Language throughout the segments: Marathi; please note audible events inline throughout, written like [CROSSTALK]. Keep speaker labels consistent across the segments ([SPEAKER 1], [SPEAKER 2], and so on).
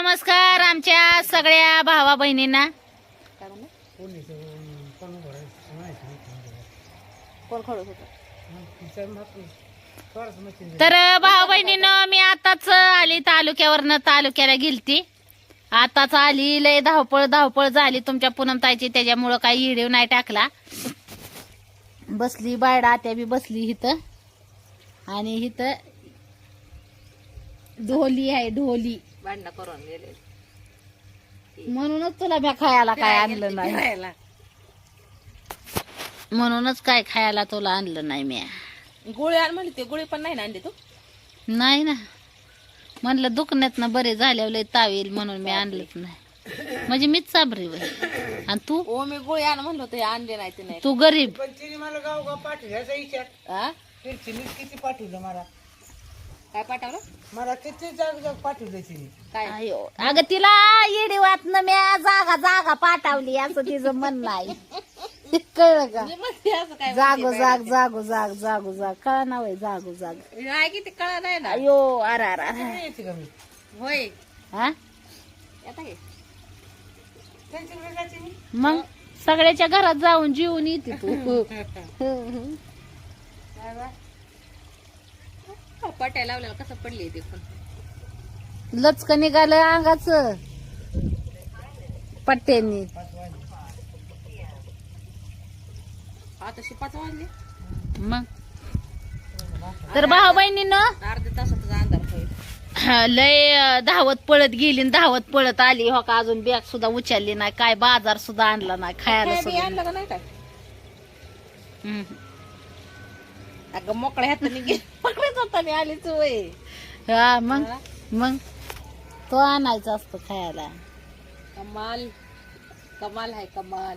[SPEAKER 1] नमस्कार आमच्या सगळ्या भावा बहिणींना. तर भाऊ बहिणीनं मी आताच आली तालुक्यावरनं तालुक्याला गेलती. आताच आली लय धावपळ धावपळ झाली तुमच्या पूनमताईची त्याच्यामुळं काही हिडीव नाही टाकला. बसली बायडा त्या बी बसली इथं. आणि इथं ढोली आहे ढोली.
[SPEAKER 2] भांडणं करून गेले
[SPEAKER 1] म्हणूनच तुला मी खायला काय आणलं नाही. म्हणूनच काय खायला तुला आणलं नाही मी.
[SPEAKER 2] गोळी आण म्हणली ते गोळी पण नाही ना आणली तू?
[SPEAKER 1] नाही ना. म्हणलं दुखण्यात ना बरे झाल्यावर लय ताव येईल म्हणून मी आणलंच नाही. म्हणजे मीच साबरी वय आणि तू?
[SPEAKER 2] ओ मी गोळी आण म्हणलं हे आणले नाही ते नाही.
[SPEAKER 1] तू गरीब.
[SPEAKER 3] पण तिने मला गाव गाव पाठवल्याचा विचार.
[SPEAKER 2] हा?
[SPEAKER 3] तिने किती पाठवलं मला.
[SPEAKER 2] काय पाठवलं?
[SPEAKER 3] मला किती जाग जाग पाठवलं तिने.
[SPEAKER 2] काय?
[SPEAKER 1] अयो अगं तिला येडी वाटणं म्या जागा जागा पाठवली असं तिचं म्हणणं आहे. [LAUGHS] कळलं का?
[SPEAKER 2] मी म्हणते असं काय
[SPEAKER 1] जागो जाग जागो जाग जागो जाग. कळा ना वय जागो जाग.
[SPEAKER 2] नाही किती कळा नाही ना?
[SPEAKER 1] अयो अरे अरे अरे.
[SPEAKER 3] नाही येते का मी?
[SPEAKER 2] होय.
[SPEAKER 1] हा?
[SPEAKER 3] मी.
[SPEAKER 1] मग? सगळ्याच्या घरात जाऊन जीवन येते तू. [LAUGHS]
[SPEAKER 2] हो, पट्या लावल्याला कसं पडली ते पण.
[SPEAKER 1] लचक निघालं अंगाच. पट्ट्यांनी.
[SPEAKER 2] आता पाच वाजले.
[SPEAKER 1] मग. तर भाऊ बहिणीनं
[SPEAKER 2] अर्ध्या तासाचा अंधार होईल.
[SPEAKER 1] लय धावत पळत गेली धावत पळत आली. हो का अजून बॅग सुद्धा उचलली नाही. काय बाजार सुद्धा आणला नाही. खायला सुद्धा
[SPEAKER 2] आणलं का नाही काय. अगं मोकळ्या हाताने गेली पकडत होता मी आलीच वय.
[SPEAKER 1] हा मग? मग? तो आणायचा असतो खायला.
[SPEAKER 2] कमाल. कमाल आहे कमाल.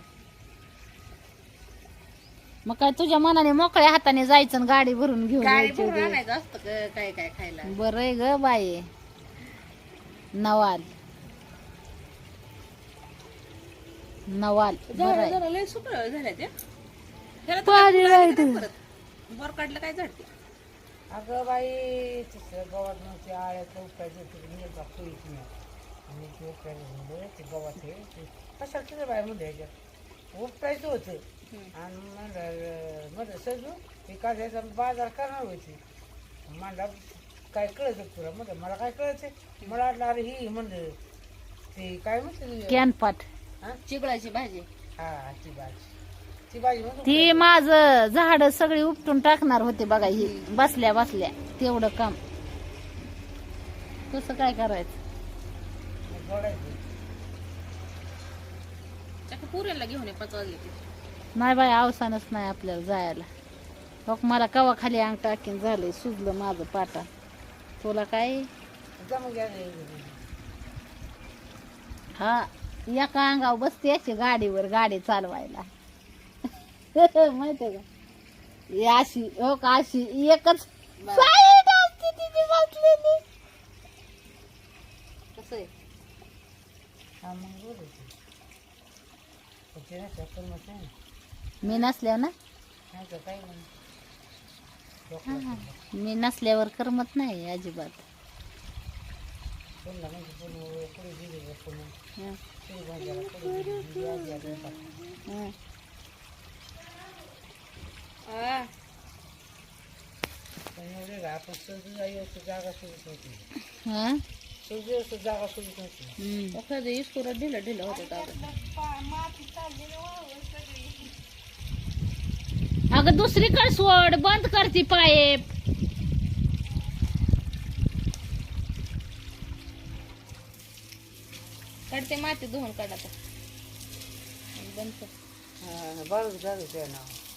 [SPEAKER 1] मग काय तुझ्या मनाने मोकळ्या हाताने जायचं आणि गाडी भरून घेऊन
[SPEAKER 2] गाडी
[SPEAKER 1] यायचं
[SPEAKER 2] भरून
[SPEAKER 1] ते.
[SPEAKER 2] आणायचं असतं ग, काय काय खायला.
[SPEAKER 1] बरं आहे ग बाई. नवाल. नवाल बरं
[SPEAKER 2] जरा
[SPEAKER 1] आहे.
[SPEAKER 2] जरा लय सुकळ झाल्या त्या
[SPEAKER 1] पाणी
[SPEAKER 2] काय परत. वर काढलं काय झाडते
[SPEAKER 3] अगं बाई तिसऱ्या गावात नव्हती आळ्यात उपटायचं होतं मी एकदा पोळीत नाही आणि ते उपटायचं म्हणलं ते गावात आहे ते कशाला तिथे बाय म्हणलं ह्याच्यात उपटायचं होतं. आणि म्हणलं म्हणलं सजू हे काढायचा बाजार करणार होती. म्हणला काय कळत तुला म्हणलं मला काय कळत मला वाटलं अरे ही म्हणलं ते काय म्हणते?
[SPEAKER 1] कॅनपाट.
[SPEAKER 2] चिकळाची भाजी.
[SPEAKER 3] हा ती भाजी ती
[SPEAKER 1] माझ झाड सगळी उपटून टाकणार होते बघा ही. बसल्या बसल्या. तेवढं काम. कसं काय करायचं?
[SPEAKER 3] जोडायचं
[SPEAKER 2] चक्क पुरेला घेऊन ये पाच वाजले की.
[SPEAKER 1] नाही बाई अवसानच नाही आपल्याला जायला. बघ मला कवा खाली अंग टाकीन झालंय सुजलं माझं पाटा. तुला काय?
[SPEAKER 3] जा मग या
[SPEAKER 1] हा एका अंगावर बसते अशी गाडीवर गाडी चालवायला. [LAUGHS] माहितीये का ही अशी हो का अशी एकच असते तिची बसलेली
[SPEAKER 2] कसं आहे
[SPEAKER 3] हा मग ना.
[SPEAKER 1] मी नसल्यावर ना
[SPEAKER 3] नाही तर काही नाही
[SPEAKER 1] हा. मी नसल्यावर करमत नाही अजिबात
[SPEAKER 3] म्हणजे पुढे
[SPEAKER 1] हं.
[SPEAKER 3] पुढे पुढे आजी.
[SPEAKER 1] हं.
[SPEAKER 2] आ,
[SPEAKER 3] पण एवढे का आपण सहज जाई असं जागा सोडत नव्हती
[SPEAKER 1] हं?
[SPEAKER 3] सहज असं जागा सोडत नव्हती
[SPEAKER 1] हं.
[SPEAKER 2] एखादं इस्कुरा ढिलं ढिलं होतं
[SPEAKER 1] अगं दुसरीकडे सोड. बंद करती पाईप
[SPEAKER 2] काढते माती धुवून काढा बंद कर.
[SPEAKER 3] हा झालं त्या नाव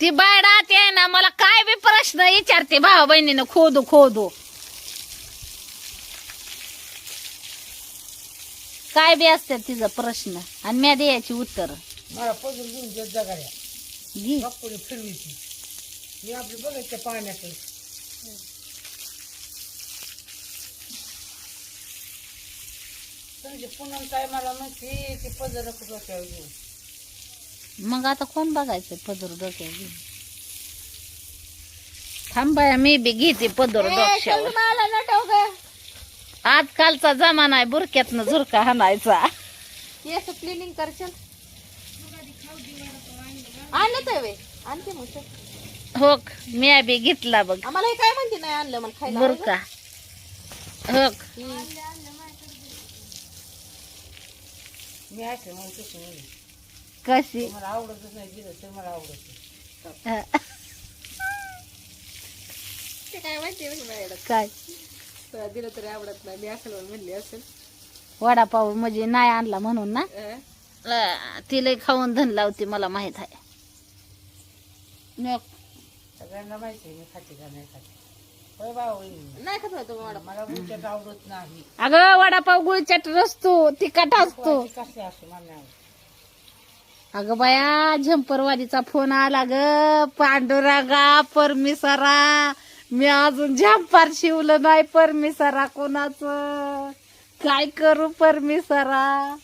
[SPEAKER 1] ती बायडा ते आहे ना मला काय बी प्रश्न विचारते भावा बहिणीनं खोदू खोदू. काय बी असते तिचा प्रश्न आणि म्या द्यायची उत्तर.
[SPEAKER 3] मला पदर घेऊन देत जगाड्या
[SPEAKER 1] घे.
[SPEAKER 3] बापुरी फिरवीची मी आपली बघायचं पाण्याकडे पुन्हा काय मला म्हणते ते पदर डोक्यावर घेऊन
[SPEAKER 1] मग आता कोण बघायचं पदर डोक्यावर घेऊन? थांबाया मी बी घेते पदर डोक्यावर.
[SPEAKER 2] मला नटव ग.
[SPEAKER 1] आजकालचा जमाना आहे बुरक्यातनं झुरका हाणायचा
[SPEAKER 2] क्लिनिंग करशील आणलं तर वे आणते मग चल.
[SPEAKER 1] हो मी बी घेतला बघ.
[SPEAKER 2] आम्हाला हे काय म्हणते नाही आणलं मला खायला
[SPEAKER 1] बुरका. हो
[SPEAKER 2] हम्म.
[SPEAKER 3] मी असले मग तशी नाही
[SPEAKER 1] कशी?
[SPEAKER 3] मला आवडतच नाही दिलं तर मला आवडत
[SPEAKER 1] अं,
[SPEAKER 2] ते काय माहिती माझ्याकडं.
[SPEAKER 1] काय?
[SPEAKER 2] तुला दिलं तरी आवडत नाही मी असेल म्हणून म्हणली असेल.
[SPEAKER 1] वडापाव म्हणजे नाही आणला म्हणून ना?
[SPEAKER 2] अं?
[SPEAKER 1] अं, तिला खाऊन धन लावते मला माहीत आहे. नको.
[SPEAKER 3] सगळ्यांना माहिती आहे मी खाते का नाही खाते. होय भाऊ.
[SPEAKER 2] नाही खात होतो मला
[SPEAKER 3] मला गुळच्यात आवडत नाही.
[SPEAKER 1] अगं वडापाव गुळचाट तिखट असतो.
[SPEAKER 3] मला आवडत
[SPEAKER 1] अगं बाया झंपरवालीचा फोन आला ग. पांडुरंगा परमिसरा. मी अजून झंपर शिवलं नाही परमिसरा कोणाचं. काय करू परमिसरा?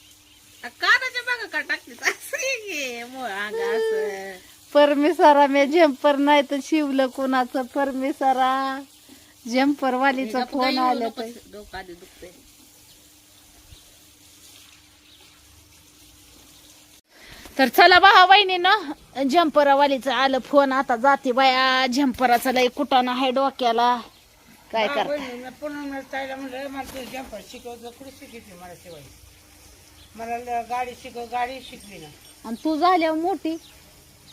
[SPEAKER 2] कानाच्या का टाकली अंगा.
[SPEAKER 1] परमिसरा मी झंपर नाही तर शिवलं कोणाचं? परमिसरा. झंपरवालीचा फोन आला तर.
[SPEAKER 2] डोकं आधी दुखतंय.
[SPEAKER 1] तर चला बहा वहिनीनं झंपरावालीचं आलं फोन आता जाते बाया. झंपराचा लय कुटाणा आहे डोक्याला. काय करता?
[SPEAKER 3] बहिणी, पुन्हा मला ताईला म्हणलं मला तू जंपर शिकवलं कुठे शिकवते मला शिवाय? मला ल- गाडी शिकव गाडी शिकली ना.
[SPEAKER 1] आणि तू झाल्यावर मोठी?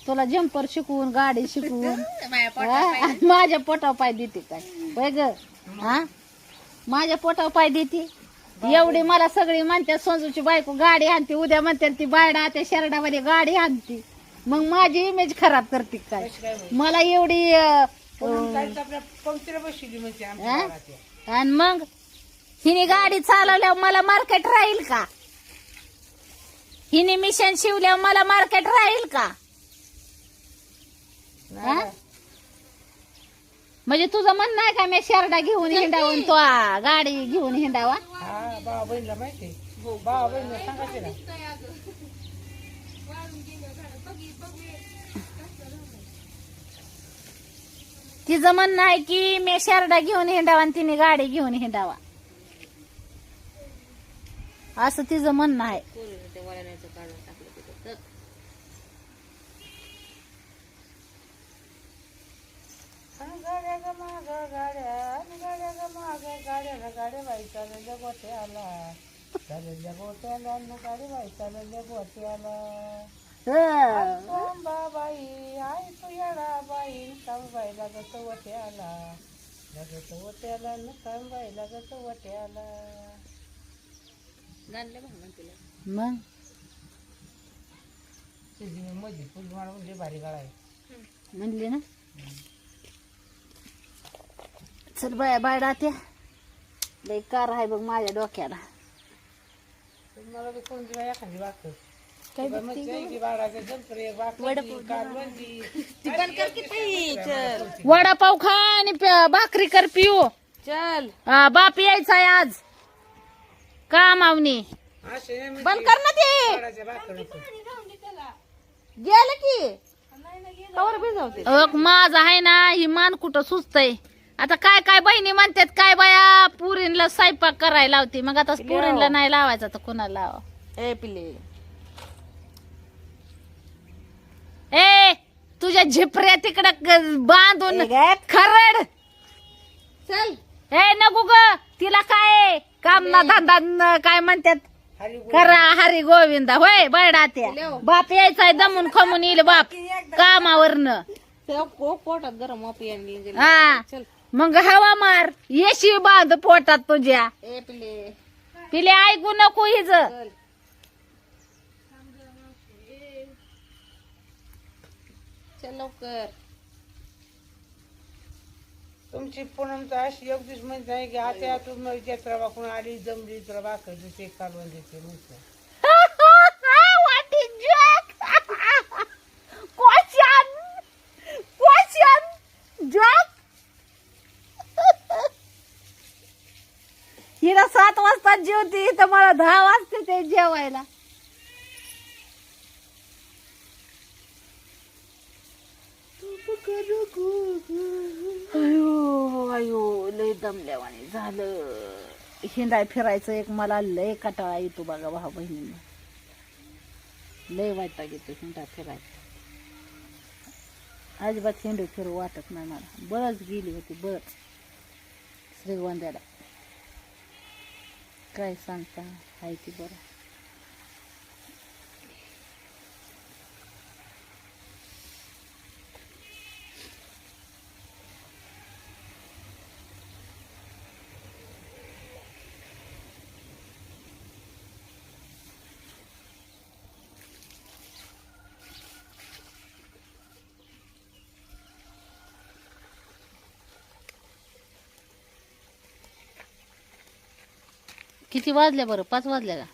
[SPEAKER 1] तुला जंपर शिकवून गाडी शिकवून. [LAUGHS]
[SPEAKER 2] माझ्या
[SPEAKER 1] हा? माझ्या पोटाव पाय देते काय? होय ग? हा? माझ्या पोटाव पाय देते? एवढी मला सगळी म्हणते संजूची बायको गाडी आणते उद्या म्हणते ती बायडा त्या शरडामध्ये गाडी आणते. मग माझी इमेज खराब करते काय? मला एवढी अं,
[SPEAKER 3] पुन्हा ताईच आपल्या पंक्तीला बसली म्हणते आमच्या
[SPEAKER 1] हा?
[SPEAKER 3] गावात या.
[SPEAKER 1] आणि मग हिने गाडी चालवल्यावर मला मार्केट राहील का? हिने मिशन शिवल्यावर मला मार्केट राहील का? हा? म्हणजे तुझं म्हणणं आहे का मी शर्डा घेऊन हिंडावं आणि तो आ, गाडी घेऊन हिंडावा?
[SPEAKER 3] हा भावा बहिणीला माहिती आहे. भावा बहिणीला सांगायचे ना.
[SPEAKER 1] तिचं म्हणणं आहे की मी शर्डा घेऊन हिंडावा आणि तिने गाडी घेऊन हिंडावा. असं तिचं म्हणणं आहे
[SPEAKER 2] पोरीनं ते वळणाचं काढून टाकलं तिथं. तर
[SPEAKER 3] आणि गाड्या ग माग? गाड्या गाड्या ग माग गाड्याला गाड्या बाई चालल्या गोट्याला चालल्या गोट्याला गाडी बाई चालल्या गोट्याला
[SPEAKER 1] हं.
[SPEAKER 3] बाबाई आई तू येडा बाई लागत वट्याला लागत वट्याला न
[SPEAKER 2] गाणलं बघ ना तिला
[SPEAKER 1] मग
[SPEAKER 3] तुझी मध्ये फुल म्हणजे भारी गाळा आहे
[SPEAKER 1] म्हणली ना? चल बाय बाय डात्या लय कार आहे बघ माझ्या डोक्याला.
[SPEAKER 3] मला बी एखादी
[SPEAKER 1] काय
[SPEAKER 3] बाळाचं एक वाकडी,
[SPEAKER 1] वडापाव खा आणि प्या- भाकरी कर पिऊ.
[SPEAKER 2] चल.
[SPEAKER 1] हा, बाप यायचाय आज. का मावनी?
[SPEAKER 3] असे नाही
[SPEAKER 2] बंद कर ना ते.
[SPEAKER 3] बाळाच्या भाकरी नको.
[SPEAKER 2] गेलं की? कवर
[SPEAKER 1] अग माझ आहे ना ही मान कुठं सुचतय आता काय काय बहिणी म्हणतात काय बाया पुरीला स्वयंपाक करायला लावते. मग आता पुरीला नाही लावायचा तर कुणाला लावा
[SPEAKER 2] ए पिले
[SPEAKER 1] ए तुझ्या झिपऱ्या तिकडं बांधून. खरड.
[SPEAKER 2] चल.
[SPEAKER 1] ए नको ग तिला काय काम ना धंदा काय म्हणतात. करा हरी गोविंदा. होय बरडा त्या बाप यायचाय दमून खमून येईल बाप. कामावरनं.
[SPEAKER 2] पोटात गरम.
[SPEAKER 1] हा.
[SPEAKER 2] चल.
[SPEAKER 1] मग हवा मार. येशी बांध पोटात तुझ्या.
[SPEAKER 2] ए पिले.
[SPEAKER 1] पिले ऐकू नको हिज.
[SPEAKER 2] चल. चल लवकर.
[SPEAKER 3] तुमची पूनम तर अशी एक दिवस म्हणते आहे की आता तुम्ही जत्रा वाकून आली जमली तर भाकर देते कालवण देते
[SPEAKER 1] सात वाजता जेवते तर मला दहा वाजते ते जेवायला. अयो अयो लय दमल्यावाने झालं. हिंडाय फिरायचं एक मला लय कटाळा येतो बघा भाऊ बहिणींना. लय वाईट येतो हिंडा फिरायचं अजिबात हिंडू फिरू वाटत नाही मला. बळच गेली होती बळच श्रीगोंद्याला. काय सांगता? हाय ती बरं. किती वाजल्या बरं? पाच वाजल्या का?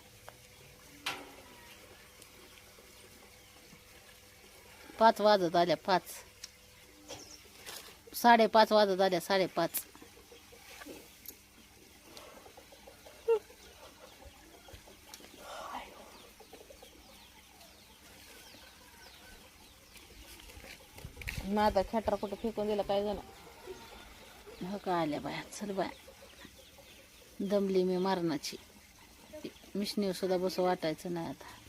[SPEAKER 1] पाच वाजत आल्या पाच. साडेपाच वाजत आल्या साडेपाच.
[SPEAKER 2] आता खेटरा कुठं फेकून दिला काय झालं
[SPEAKER 1] हो का आल्या बाया? चल बाया. दमली मी मारणाची मिशनीवर सुद्धा बसं वाटायचं नाही आता.